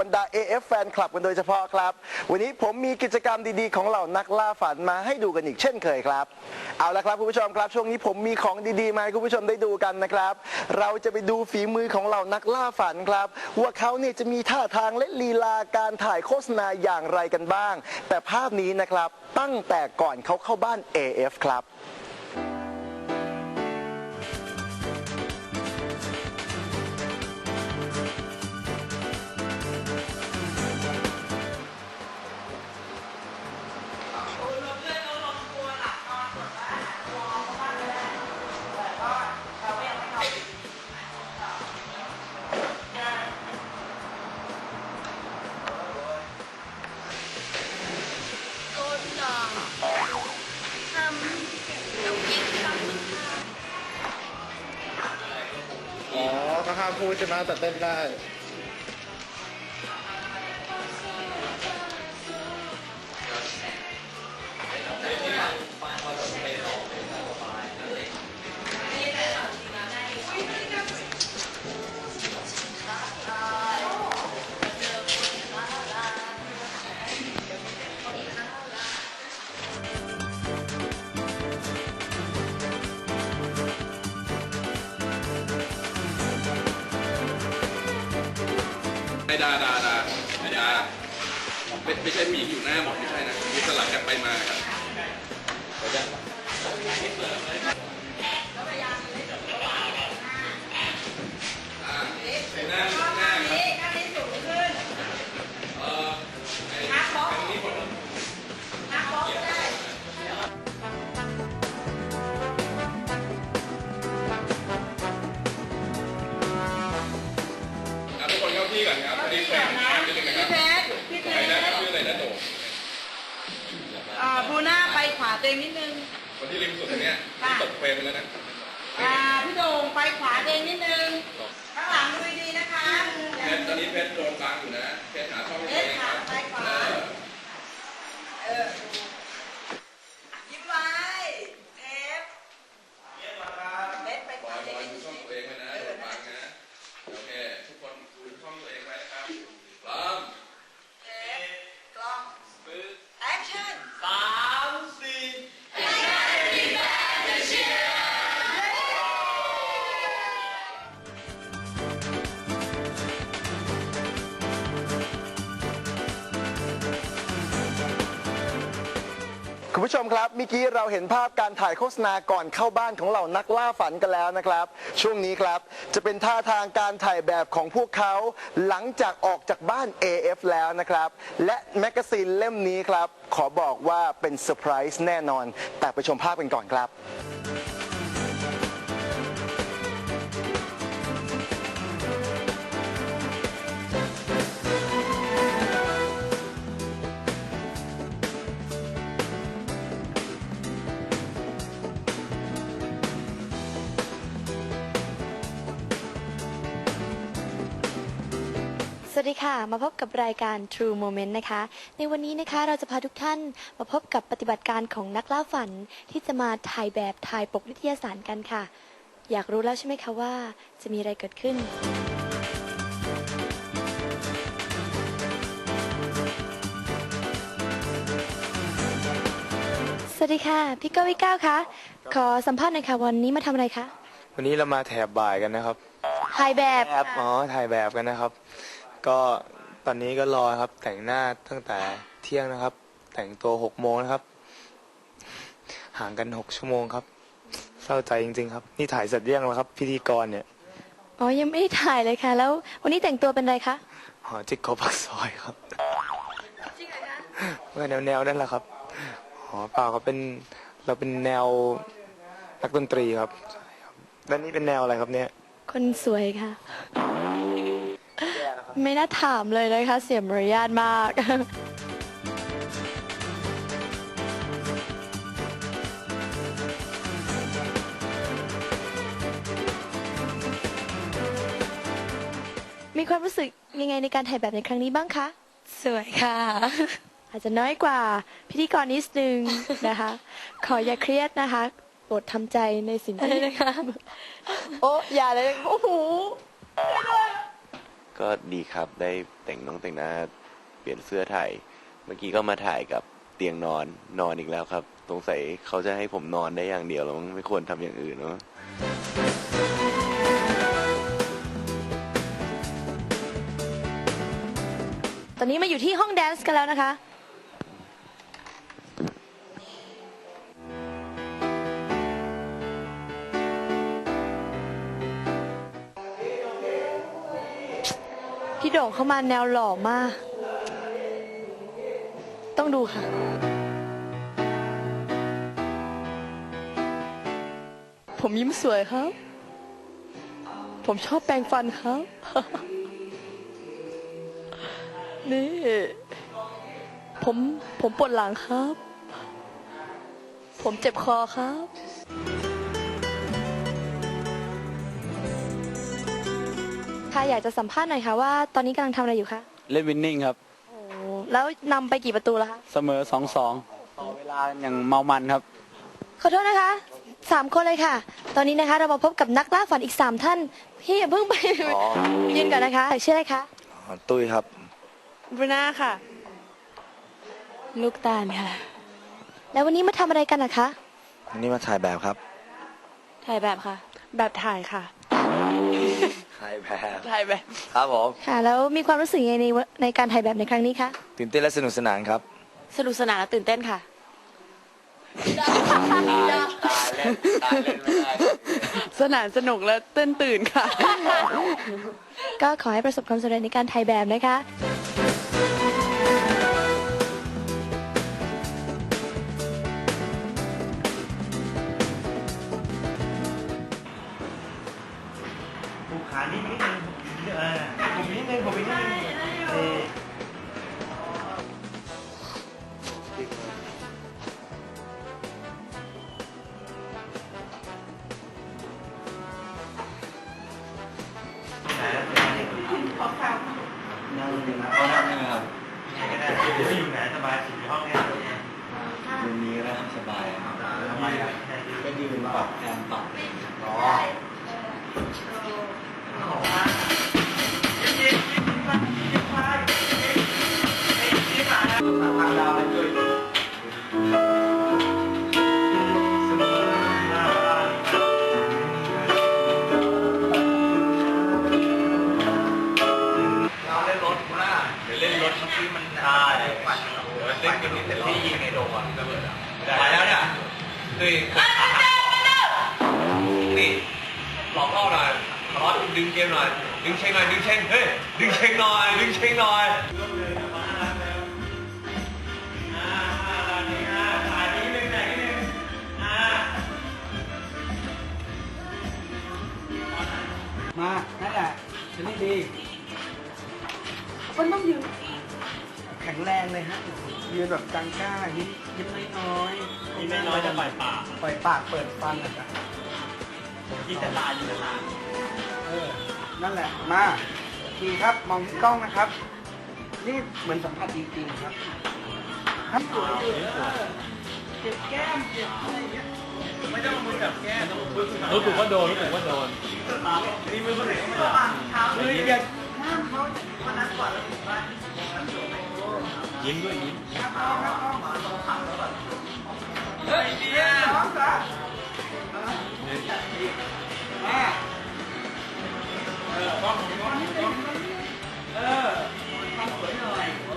บรรดา AF แฟนคลับกันโดยเฉพาะครับ วันนี้ผมมีกิจกรรมดีๆ ของเหล่านักล่าฝันมาให้ดูกันอีกเช่นเคยครับ เอาละครับคุณผู้ชมครับ ช่วงนี้ผมมีของดีๆ มาให้คุณผู้ชมได้ดูกันนะครับ เราจะไปดูฝีมือของเหล่านักล่าฝันครับ ว่าเขาเนี่ยจะมีท่าทางและลีลาการถ่ายโฆษณาอย่างไรกันบ้าง แต่ภาพนี้นะครับตั้งแต่ก่อนเขาเข้าบ้าน AF ครับ อ๋อก็ห้ามพูดใช่ไหมแต่เต้นได้ ดาดาดาไอ้ดาไม่ไม่ใช่ผู้หญิงอยู่หน้าหมดไม่ใช่นะมีสลับกันไปมาครับ ตัวเองนิดนึงคนที่ริมสุดตรงเนี้ยที่ตกเฟรมไปแล้วนะอ่าพี่โด่งไปขวาตัวเองนิดนึง ข้างหลังดูดีๆนะคะเพชรตอนนี้เพชรโดนกลางอยู่นะเพชรหาช่องให้เพตัวชเอรงคขารับไปขวาเออ คุณผู้ชมครับเมื่อกี้เราเห็นภาพการถ่ายโฆษณาก่อนเข้าบ้านของเหล่านักล่าฝันกันแล้วนะครับ ช่วงนี้ครับจะเป็นท่าทางการถ่ายแบบของพวกเขา หลังจากออกจากบ้าน AF แล้วนะครับ และแมกกาซีนเล่มนี้ครับ ขอบอกว่าเป็นเซอร์ไพรส์แน่นอน แต่ไปชมภาพกันก่อนครับ วัสดีค่ะ มาพบกับรายการ True Moment นะคะ ในวันนี้นะคะเราจะพาทุกท่านมาพบกับปฏิบัติการของนักล่าฝันที่จะมาถ่ายแบบถ่ายปกนิตยสารกันค่ะ อยากรู้แล้วใช่ไหมคะว่าจะมีอะไรเกิดขึ้น สวัสดีค่ะพี่ก้าวพี่ก้าวคะขอสัมภาษณ์หน่อยค่ะวันนี้มาทำอะไรคะวันนี้เรามาแถบบ่ายกันนะครับถ่ายแบบ แอบอ๋อถ่ายแบบกันนะครับ ก็ตอนนี้ก็รอครับ แต่งหน้าตั้งแต่เที่ยงนะครับ แต่งตัวหกโมงนะครับ ห่างกันหกชั่วโมงครับเศร้าใจจริงๆครับ นี่ถ่ายเสร็จเรียงแล้วครับ พิธีกรเนี่ยอ๋อยังไม่ได้ถ่ายเลยค่ะ แล้ววันนี้แต่งตัวเป็นอะไรคะหอจิกโกปักซอยครับเมื่อแนวแนวๆนั่นแหละครับอ๋อเปล่าเขาเป็นเราเป็นแนวนักดนตรีครับใช่ครับแล้วนี่เป็นแนวอะไรครับเนี่ย คนสวยค่ะ ไม่น่าถามเลยนะคะ เสียมารยาทมาก มีความรู้สึกยังไงในการถ่ายแบบในครั้งนี้บ้างคะ สวยค่ะ อาจจะน้อยกว่าพิธีกรนิดนึงนะคะ ขออย่าเครียดนะคะโปรดทำใจในสิ่งที่อะไรนะคะโอ้อย่าเลย โอ้โห ก็ดีครับได้แต่งน้องแต่งหน้าเปลี่ยนเสื้อถ่ายเมื่อกี้ก็มาถ่ายกับเตียงนอนนอนอีกแล้วครับสงสัยเขาจะให้ผมนอนได้อย่างเดียวแล้วมั้งไม่ควรทำอย่างอื่นเนาะตอนนี้มาอยู่ที่ห้องแดนซ์กันแล้วนะคะ พี่โด่งเข้ามาแนวหล่อมาก ต้องดูค่ะ ผมยิ้มสวยครับ ผมชอบแปรงฟันครับ นี่ ผมผมปวดหลังครับ ผมเจ็บคอครับ ค่ะ อยากจะสัมภาษณ์หน่อยค่ะว่าตอนนี้กำลังทำอะไรอยู่คะเล่นวินนิ่งครับ โอ้แล้วนำไปกี่ประตูแล้วคะเสมอสองสองต่อเวลาอย่างเมามันครับ ขอโทษนะคะสามคนเลยค่ะ ตอนนี้นะคะ เรามาพบกับนักล่าฝันอีกสามท่าน พี่อย่าเพิ่งไปยืนก่อนนะคะชื่ออะไรคะตุ้ยครับ บรูน่าค่ะ ลูกตาลค่ะ แล้ววันนี้มาทำอะไรกันนะคะวันนี้มาถ่ายแบบครับ ถ่ายแบบค่ะ แบบถ่ายค่ะ ถ่ายแบบถ่ายแบบ ครับผมค่ะ แล้วมีความรู้สึกยังไงในวในการถ่ายแบบในครั้งนี้คะตื่นเต้นและสนุกสนานครับ สนุกสนานและตื่นเต้นค่ะสนานสนุกและตื่นตื่นค่ะ ก็ขอให้ประสบความสำเร็จในการถ่ายแบบนะคะ ผมนิดนึงผมนิดนึงเออนั่งนึงนะเอานั่งนึงครับก็ได้ไม่อยู่ไหนสบายสุดห้องเนี้ยวันนี้ก็สบายทำไมอะก็ยืนปรับแอมปรับอ๋อ ใช่เดี๋ยวเล่นกันนิดแต่ที่ยิงในโดมอะระเบิดอะไปแล้วเนี่ยนี่นี่หลอกล่อหน่อยทะเลาะดึงเกมหน่อย ดึงเชงหน่อย ดึงเชงเฮ้ย ดึงเชงหน่อย ดึงเชงหน่อย แบบจังก้ายิ้มยิ้มน้อยๆยิ้มน้อยๆจะปล่อยปากปล่อยปากเปิดฟันอะจ้ะยิ้มแต่ลายยิ้มแต่ลายเออนั่นแหละมาดีครับมองที่กล้องนะครับ นี่เหมือนสัมผัสจริงๆครับครับสวยอยู่เออเจ็บแก้มเจ็บอะไรอย่างเงี้ยไม่ต้องเอามือจับแก้มรู้สึกว่าโดนรู้สึกว่าโดนนี่มือคนไหนไม่ระวังเท้าเลยอย่าห้ามเขาวันนั้นก่อนแล้วถึงบ้าน ยิ้มด้วยยิ้มเฮ้ยดียเออต้องต้องต้องเออทำสวยหน่อย